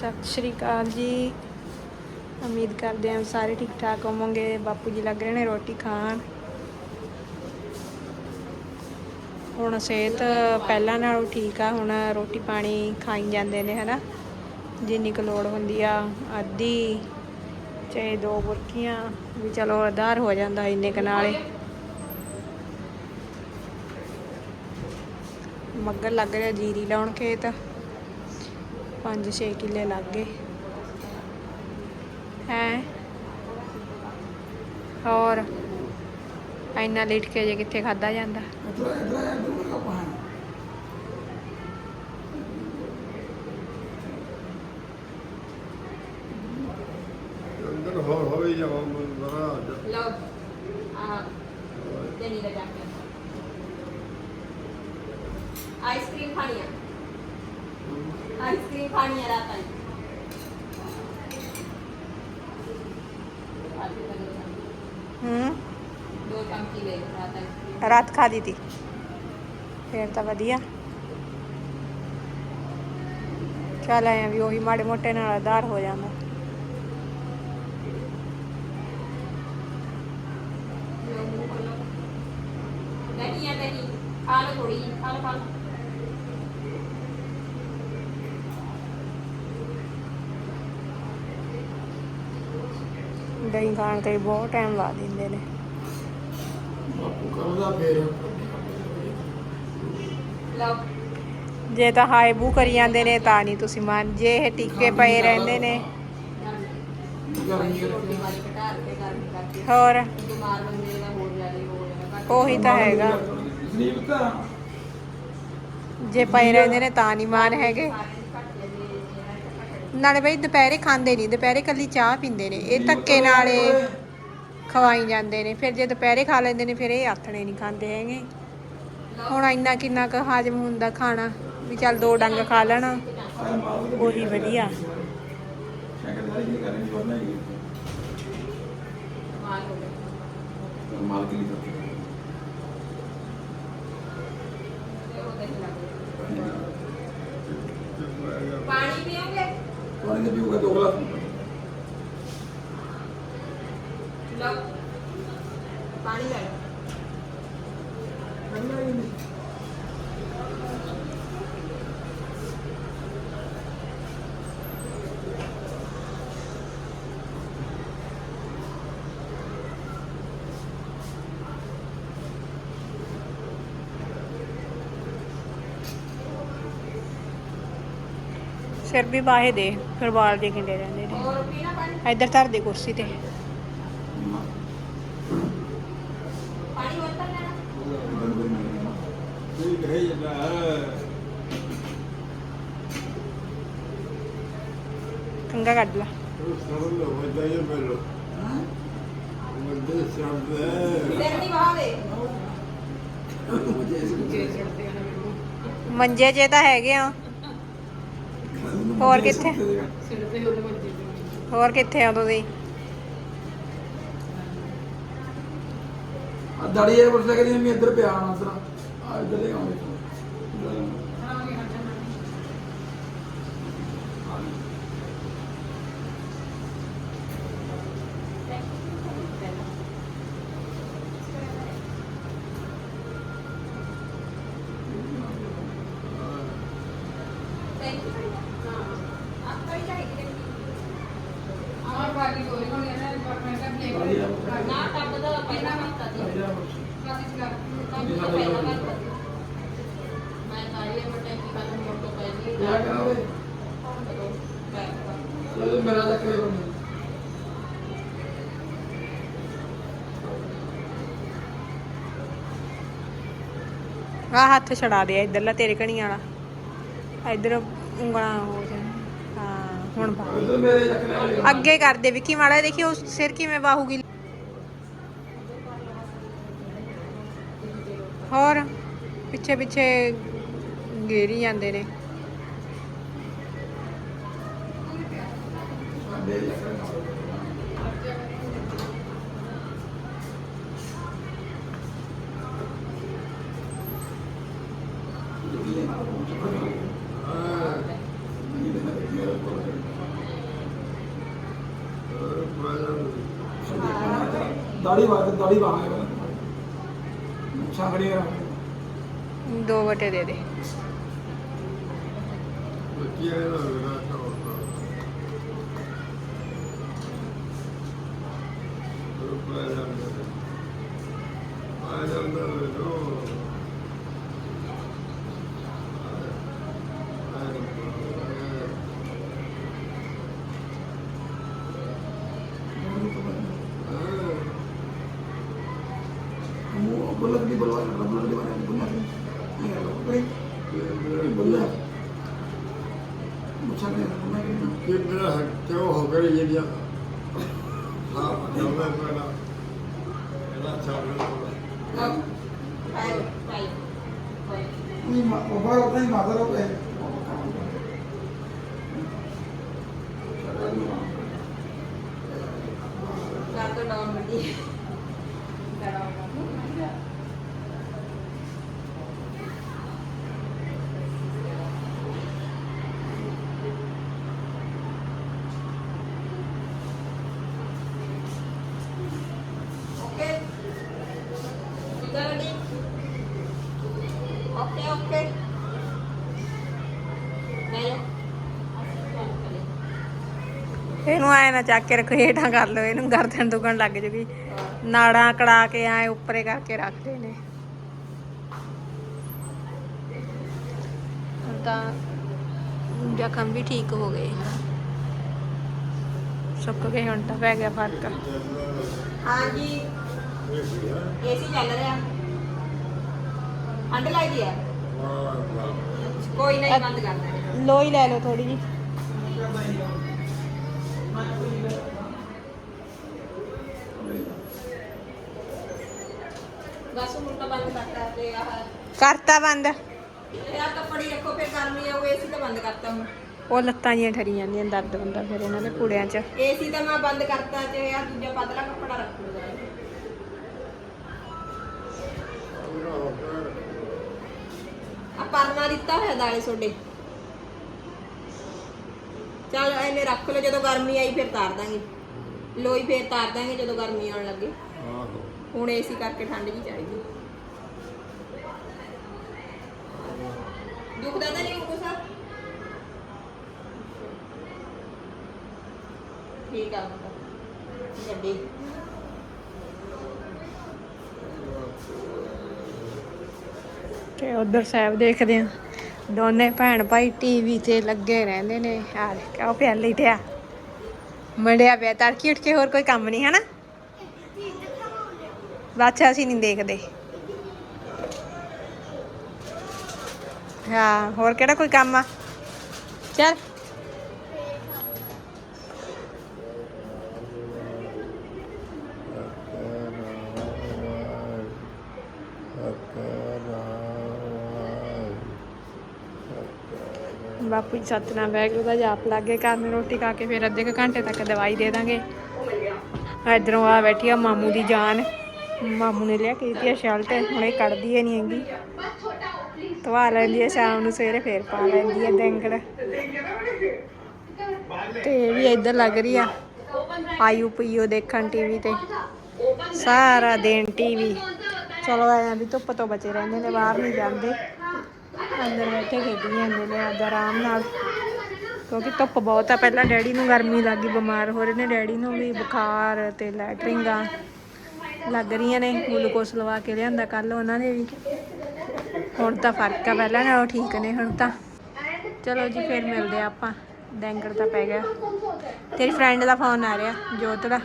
ਸਤਿ ਸ਼੍ਰੀ ਅਕਾਲ ਜੀ। ਉਮੀਦ ਕਰਦੇ ਹਾਂ ਸਾਰੇ ਠੀਕ ਠਾਕ ਹੋਵੋਗੇ। ਬਾਪੂ ਜੀ ਲੱਗ ਰਹੇ ਨੇ ਰੋਟੀ ਖਾਣ। ਹੁਣ ਸਿਹਤ ਪਹਿਲਾਂ ਨਾਲੋਂ ਠੀਕ ਆ। ਹੁਣ ਰੋਟੀ ਪਾਣੀ ਖਾਈ ਜਾਂਦੇ ਨੇ, ਹਨਾ? ਜਿੰਨੀ ਕੁ ਲੋੜ ਹੁੰਦੀ ਆ, ਅੱਧੀ ਚਾਹੇ ਦੋ ਬੁਰਕੀਆਂ ਵੀ ਚਲੋ ਆਧਾਰ ਹੋ ਜਾਂਦਾ ਇੰਨੇ ਕੁ ਨਾਲੇ। ਮੱਗਰ ਲੱਗ ਰਿਹਾ ਜੀਰੀ ਲਾਉਣ ਖੇਤ। 5-6 ਕਿੱਲੇ ਲੱਗ ਗਏ। ਹੈ? ਹੋਰ? ਇੰਨਾ ਲੇਟ ਕੇ ਜੇ ਕਿੱਥੇ ਖਾਦਾ ਜਾਂਦਾ? ਅੰਦਰ ਲਓ ਆ ਲਗਾ ਕੇ ਆਈਸਕ੍ਰੀਮ ਖਾਣੀ ਆ। ਖਾਣੀ ਆ ਰਾਤ ਨੂੰ। ਹੂੰ। ਦੋ ਚਮਚੀ ਲੈ ਰਾਤ ਆਈਸਕ੍ਰੀਮ ਰਾਤ ਖਾ ਦਿੱਤੀ ਫੇਰ ਤਾਂ ਵਧੀਆ। ਚੱਲ ਆਇਆ ਵੀ ਉਹੀ ਮਾੜੇ ਮੋਟੇ ਨਾਲ ਆਧਾਰ ਹੋ ਜਾਂਦਾ। ਨਹੀਂ ਆ ਨਹੀਂ ਖਾ ਲਓ ਥੋੜੀ ਜਿਹੀ ਖਾ ਲਓ ਖਾ ਦਹੀਂ ਖਾਣ ਤੇ ਬਹੁਤ ਟਾਈਮ ਲਾ ਦਿੰਦੇ ਨੇ। ਜੇ ਤਾਂ ਹਾਈ ਬੂ ਕਰੀ ਜਾਂਦੇ ਨੇ ਤਾਂ ਨਹੀਂ ਤੁਸੀਂ ਮੰਨ ਜੇ ਇਹ ਟਿੱਕੇ ਪਏ ਰਹਿੰਦੇ ਨੇ। ਹੋਰ? ਉਹੀ ਤਾਂ ਹੈਗਾ। ਜੇ ਪਏ ਰਹਿੰਦੇ ਨੇ ਤਾਂ ਨਹੀਂ ਮਾਨ ਹੈਗੇ। ਨਾਲੇ ਬਈ ਦੁਪਹਿਰੇ ਖਾਂਦੇ ਨਹੀਂ ਦੁਪਹਿਰੇ ਕੱਲੀ ਚਾਹ ਪੀਂਦੇ ਨੇ। ਇਹ ਧੱਕੇ ਨਾਲ ਖਵਾਈ ਜਾਂਦੇ ਨੇ। ਫਿਰ ਜੇ ਦੁਪਹਿਰੇ ਖਾ ਲੈਂਦੇ ਨੇ ਫਿਰ ਇਹ ਆਥਣੇ ਨਹੀਂ ਖਾਂਦੇ ਹੈਗੇ। ਹੁਣ ਇੰਨਾ ਕਿੰਨਾ ਕੁ ਹਾਜਮ ਹੁੰਦਾ ਖਾਣਾ ਵੀ ਚੱਲ ਦੋ ਡੰਗ ਖਾ ਲੈਣਾ। ਉਹੀ ਵਧੀਆ। ਹੋ ਗਏ ਤੇ ਉਹ ਦੇਖ ਲੱਗ ਪਾਣੀ ਪੀਓਗੇ ਲਓ ਪਾਣੀ ਲੈ। ਲਓ ਸਿਰ ਵੀ ਬਾਹੇ ਦੇ, ਫਿਰ ਵਾਲ ਜੇ ਕਿੰਦੇ ਰਹਿੰਦੇ ਨੇ। ਹੋਰ ਪੀਣਾ ਇੱਧਰ ਧਰ ਦੇ ਕੁਰਸੀ ਤੇ। ਪਾਣੀ ਕੰਗਾ ਕੱਢ ਲਾ ਮੰਜੇ ਜੇ ਤਾਂ ਹੈਗੇ ਆ। ਹੋਰ ਕਿੱਥੇ? ਹੋਰ ਕਿੱਥੇ ਆ ਤੁਸੀਂ ਦੜੀ ਇਹ ਵਰਸੇ ਕਰੀ ਮੈਂ ਇੱਧਰ ਪਿਆ ਆਣਾ ਸਰ ਆ ਇੱਧਰ ਲੈ ਆਉਂਦੇ। ਨਾ ਟੱਬ ਦਾ ਪਹਿਲਾਂ ਆ ਹੱਥ ਛੜਾ ਦੇ ਇਧਰਲਾ ਤੇਰੇ ਕਣੀ ਵਾਲਾ। ਇੱਧਰ ਉਂਗਲਾਂ ਹੋ ਜਾਣ ਹਾਂ ਹੁਣ ਪਾ। ਅੱਗੇ ਕਰਦੇ ਵਿਕੀ ਮਾੜਾ ਦੇਖੀ ਉਸ ਸਿਰ ਕਿਵੇਂ ਬਾਹੂਗੀ ਹੋਰ ਪਿੱਛੇ ਪਿੱਛੇ ਗੇਰੀ ਜਾਂਦੇ ਨੇ दाढ़ी दाढ़ी वांगे ਦਾੜੀ ਵਾਰ ਦਾੜੀ ਬਾਹਾਂ ਹੈ ਛਾਗੜੀ ਕਰਾ ਦੋ ਵਟੇ बोललं की बोलवायला बोललं की बोलायला पुन्हा बोललं ते मेरा हक क्यों होकर ये दिया हाँ नवे मेरा मेरा चावल नहीं बाबा नहीं माता लोग है Thank you. ਓਕੇ ਓਕੇ ਨਹੀਂ ਇਹਨੂੰ ਐ ਨਾ ਚੱਕ ਕੇ ਰੱਖੋ ਹੇਠਾਂ ਕਰ ਲਓ ਇਹਨੂੰ ਗਰਦਨ ਦੁਖਣ ਲੱਗ ਜੂਗੀ। ਨਾੜਾਂ ਕੜਾ ਕੇ ਐ ਉੱਪਰੇ ਕਰਕੇ ਰੱਖਦੇ ਨੇ। ਹੁਣ ਤਾਂ ਜ਼ਖਮ ਵੀ ਠੀਕ ਹੋ ਗਏ। ਸੁੱਕ ਗਏ ਹੁਣ ਤਾਂ ਪੈ ਗਿਆ ਫ਼ਰਕ। ਹਾਂਜੀ। ਏਸੀ ਚੱਲ ਰਿਹਾ। ਠੰਡ ਲੱਗਦੀ ਹੈ? ਕੋਈ ਨਹੀਂ ਬੰਦ ਕਰ ਦੇਣਾ ਲੋਈ ਲੈ ਲਓ ਥੋੜੀ ਜੀ ਬਸ ਬੰਦ ਕਰਤਾ ਤੇ ਆਹ ਕਰਤਾ ਬੰਦ। ਇਹ ਆ ਕੱਪੜੀ ਰੱਖੋ ਫਿਰ ਗਰਮੀ ਆਊ ਏਸੀ ਤਾਂ ਬੰਦ ਕਰਤਾ ਹੁਣ। ਉਹ ਲੱਤਾਂ ਜੀਆਂ ਠਰੀ ਜਾਂਦੀਆਂ ਦਰਦ ਹੁੰਦਾ ਫਿਰ ਇਹਨਾਂ ਦੇ ਕੁੜਿਆਂ 'ਚ। ਏਸੀ ਤਾਂ ਮੈਂ ਬੰਦ ਕਰਤਾ ਤੇ ਆ ਦੂਜਾ ਪਤਲਾ ਕੱਪੜਾ ਰੱਖੋ ਆ ਪਰਨਾ ਦਿੱਤਾ ਹੋਇਆ ਦਾਲੇ ਤੁਹਾਡੇ। ਚੱਲ ਇਹਨੇ ਰੱਖ ਲਓ ਜਦੋਂ ਗਰਮੀ ਆਈ ਫਿਰ ਤਾਰ ਦਾਂਗੇ। ਲੋਈ ਫਿਰ ਤਾਰ ਦਾਂਗੇ ਜਦੋਂ ਗਰਮੀ ਆਉਣ ਲੱਗੇ। ਆਹੋ। ਹੁਣ ਏਸੀ ਕਰਕੇ ਠੰਡ ਜੀ ਚਾਹੀਦੀ। ਦੁਖਦਾ ਤਾਂ ਨਹੀਂ ਕੁਛ ਠੀਕ ਆ। ਗੱਡੀ ਤੇ ਉਧਰ ਸਾਹਿਬ ਦੇਖਦੇ ਆ ਦੋਨੇ ਭੈਣ ਭਾਈ ਟੀਵੀ ਤੇ ਲੱਗੇ ਰਹਿੰਦੇ ਨੇ। ਆ ਕਿਉਂ ਪਿਆਲੀ ਤੇ ਆ ਮੰਡਿਆ ਪਿਆ, ਤੜਕੀ ਉੱਠ ਕੇ ਹੋਰ ਕੋਈ ਕੰਮ ਨਹੀਂ, ਹਨਾ? ਬਾਛਾ ਅਸੀਂ ਨਹੀਂ ਦੇਖਦੇ। ਹਾਂ, ਹੋਰ ਕਿਹੜਾ ਕੋਈ ਕੰਮ ਆ? ਚੱਲ। ਬਾਪੂ ਜੀ ਸਤਨਾਮ ਵਾਹਿਗੁਰੂ ਉਹਦਾ ਜਾਪ ਲਾਗੇ ਘਰ ਨੂੰ ਰੋਟੀ ਖਾ ਕੇ ਫਿਰ ਅੱਧੇ ਕੁ ਘੰਟੇ ਤੱਕ ਦਵਾਈ ਦੇ ਦਾਂਗੇ। ਇਧਰੋਂ ਆ ਬੈਠੀ ਆ ਮਾਮੂ ਦੀ ਜਾਨ। ਮਾਮੂ ਨੇ ਲਿਆ ਕੀਤੀ ਆ ਸ਼ਰਟ, ਹੁਣ ਇਹ ਕੱਢਦੀ ਹੈ ਨਹੀਂ ਹੈਗੀ। ਧਵਾ ਲੈਂਦੀ ਆ ਸ਼ਾਮ ਨੂੰ, ਸਵੇਰੇ ਫੇਰ ਪਾ ਲੈਂਦੀ ਹੈ ਡੈਂਗੜ ਤੇ ਇਹ ਵੀ ਇੱਧਰ ਲੱਗ ਰਹੀ ਆ ਆਯੂ ਪੀਓ ਦੇਖਣ ਟੀਵੀ ਤੇ। ਸਾਰਾ ਦਿਨ ਟੀਵੀ। ਚਲੋ ਐਂ ਵੀ ਧੁੱਪ ਤੋਂ ਬਚੇ ਰਹਿੰਦੇ ਨੇ, ਬਾਹਰ ਨਹੀਂ ਜਾਂਦੇ। ਅੰਦਰ ਬੈਠੇ ਖੇਡੀ ਜਾਂਦੇ ਨੇ ਅੱਜ ਆਰਾਮ ਨਾਲ। ਕਿਉਂਕਿ ਧੁੱਪ ਬਹੁਤ ਆ, ਪਹਿਲਾਂ ਡੈਡੀ ਨੂੰ ਗਰਮੀ ਲੱਗੀ, ਬਿਮਾਰ ਹੋ ਰਹੇ ਨੇ, ਡੈਡੀ ਨੂੰ ਵੀ ਬੁਖਾਰ ਤੇ ਲੈਟਰਿੰਗਾਂ ਲੱਗ ਰਹੀਆਂ ਨੇ, ਗਲੂਕੋਸ ਲਵਾ ਕੇ ਲਿਆਂਦਾ ਕੱਲ ਉਹਨਾਂ ਨੇ ਵੀ। ਹੁਣ ਤਾਂ ਫ਼ਰਕ ਆ, ਪਹਿਲਾਂ ਨਾਲੋਂ ਠੀਕ ਨੇ, ਹੁਣ ਤਾਂ। ਚਲੋ ਜੀ, ਫਿਰ ਮਿਲਦੇ ਆ ਆਪਾਂ ਡੈਂਗਰ ਤਾਂ ਪੈ ਗਿਆ। ਤੇਰੀ ਫਰੈਂਡ ਦਾ ਫੋਨ ਆ ਰਿਹਾ, ਜੋਤ ਦਾ।